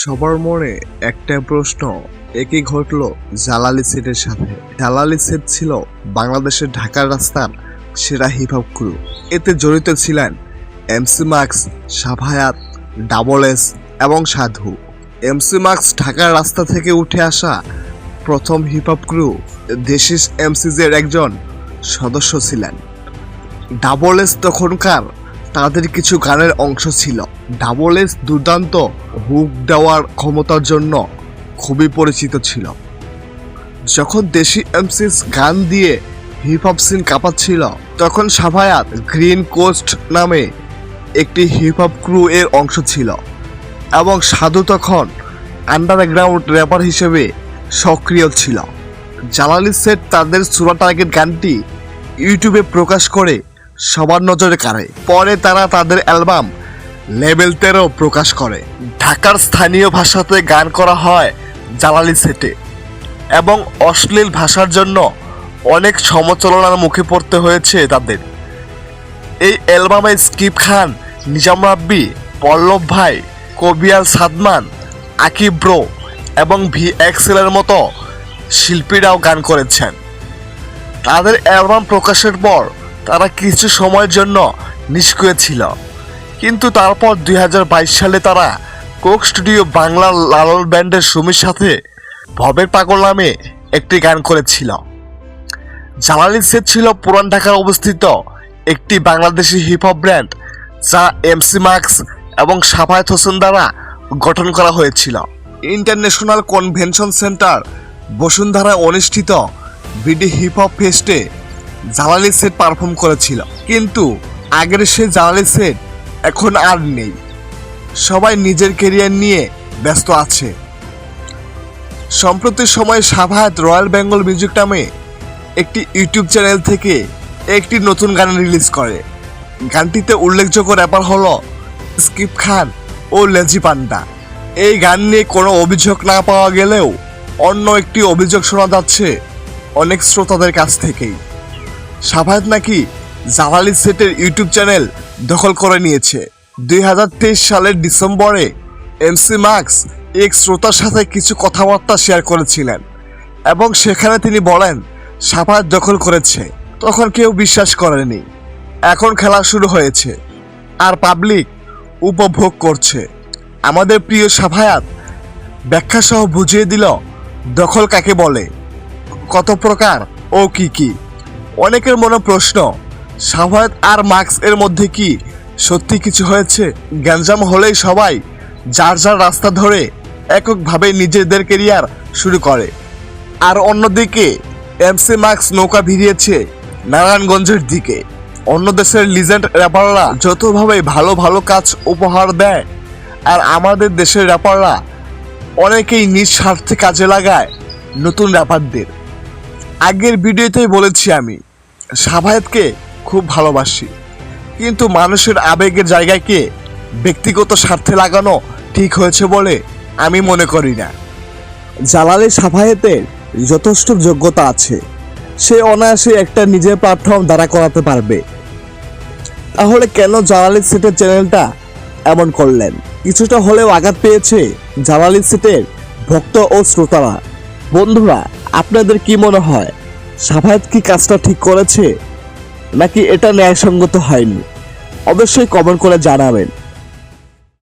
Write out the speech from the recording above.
সবার মনে একটা প্রশ্ন একই ঘটল জালালি সেটের সাথে। জালালি সেট ছিল বাংলাদেশের ঢাকার রাস্তার সেরা হিপ হপ ক্রু এতে জড়িত ছিলেন MC Marks Safayet double S এবং সাধু। এমসি মার্কস ঢাকার রাস্তা থেকে উঠে আসা প্রথম হিপ হপ ক্রু দেশিস এমসিজের একজন সদস্য ছিলেন। ডাবল এস তখনকার তাদের কিছু গানের অংশ ছিল। ডাবল এস দুর্দান্ত হুক দেওয়ার ক্ষমতার জন্য খুবই পরিচিত ছিল। যখন দেশি এমসিস গান দিয়ে হিপ হপ সিন কাঁপাচ্ছিল, তখন সাভায়াত গ্রিন কোস্ট নামে একটি হিপ হপ ক্রু এর অংশ ছিল এবং সাধু তখন আন্ডারগ্রাউন্ড র্যাপার হিসেবে সক্রিয় ছিল। জালালি সেট তাদের সুরা টার্গেট গানটি ইউটিউবে প্রকাশ করে সবার নজরে কাড়ে। পরে তারা তাদের অ্যালবাম লেভেল তেরো প্রকাশ করে। ঢাকার স্থানীয় ভাষাতে গান করা হয় জালালি সেটে। এবং অশ্লীল ভাষার জন্য অনেক সমালোচনার মুখে পড়তে হয়েছে তাদের। এই অ্যালবামে স্কিপ খান, নিজাম রাব্বি, পল্লব ভাই, কবিয়াল সাদমান, আকিব ব্রো এবং ভি এক্সেলের মতো শিল্পীরাও গান করেছেন। তাদের অ্যালবাম প্রকাশের পর তারা কিছু সময়ের জন্য নিষ্ক্রিয় ছিল। কিন্তু তারপর দুই হাজার বাইশ সালে তারা কোক স্টুডিও বাংলা লালন ব্যান্ডের সুমির সাথে ভবের পাগল নামে একটি গান করেছিল। জালালি সেট ছিল পুরান ঢাকায় অবস্থিত একটি বাংলাদেশি হিপ হপ ব্র্যান্ড যা এমসি মার্কস এবং সাফায়েত হোসেন দ্বারা গঠন করা হয়েছিল। ইন্টারন্যাশনাল কনভেনশন সেন্টার বসুন্ধরায় অনুষ্ঠিত বিডি হিপ হপ ফেস্টে জালালি সেট পারফর্ম করেছিল। কিন্তু আগের সে জালালি সেট এখন আর নেই। সবাই নিজের কেরিয়ার নিয়ে ব্যস্ত আছে। সম্প্রতি সময়ে সাভায়াত রয়্যাল বেঙ্গল মিউজিক নামে একটি ইউটিউব চ্যানেল থেকে একটি নতুন গান রিলিজ করে। গানটিতে উল্লেখযোগ্য র্যাপার হল স্কিপ খান ও লেজি পান্ডা। এই গান নিয়ে কোনো অভিযোগ না পাওয়া গেলেও অন্য একটি অভিযোগ শোনা যাচ্ছে অনেক শ্রোতাদের কাছ থেকেই। সাভায়াত নাকি জালালি সেটের ইউটিউব চ্যানেল দখল করে নিয়েছে। দুই হাজার তেইশ সালের ডিসেম্বরে এমসি মার্কস এক শ্রোতার সাথে কিছু কথাবার্তা শেয়ার করেছিলেন এবং সেখানে তিনি বলেন সাভায়াত দখল করেছে, তখন কেউ বিশ্বাস করেনি। এখন খেলা শুরু হয়েছে আর পাবলিক উপভোগ করছে। আমাদের প্রিয় সাভায়াত ব্যাখ্যাসহ বুঝিয়ে দিল, দখল কাকে বলে, কত প্রকার ও কি কি। অনেকের মনে প্রশ্ন সাভায়াত আর মার্কস এর মধ্যে কি সত্যি কিছু হয়েছে? গ্যাঞ্জাম হলেই সবাই যার যার রাস্তা ধরে এককভাবে নিজেদের কেরিয়ার শুরু করে। আর অন্যদিকে এমসি মার্কস নৌকা ভিড়িয়েছে নারায়ণগঞ্জের দিকে। অন্য দেশের লিজেন্ড র্যাপাররা যতভাবে ভালো ভালো কাজ উপহার দেয় আর আমাদের দেশের র্যাপাররা অনেকেই নিজ স্বার্থে কাজে লাগায় নতুন র্যাপারদের আগের ভিডিওতেই বলেছি আমি সাভায়াতকে খুব ভালোবাসি। কিন্তু মানুষের আবেগের জায়গাকে ব্যক্তিগত স্বার্থে লাগানো ঠিক হয়েছে বলে আমি মনে করি না। জালালি সাফায়েতের যথেষ্ট যোগ্যতা আছে। সে অনায়াসে একটা নিজের প্ল্যাটফর্ম দাঁড়া করাতে পারবে। তাহলে কেন জালালি সেটের চ্যানেলটা এমন করলেন? কিছুটা হলেও আঘাত পেয়েছে জালালি সেটের ভক্ত ও শ্রোতারা। বন্ধুরা, আপনাদের কি মনে হয়? সাফায়েত কি কাজটা ঠিক করেছে? নাকি এটা ন্যায়সঙ্গত হয়নি? অবশ্যই কমেন্ট করে জানাবেন।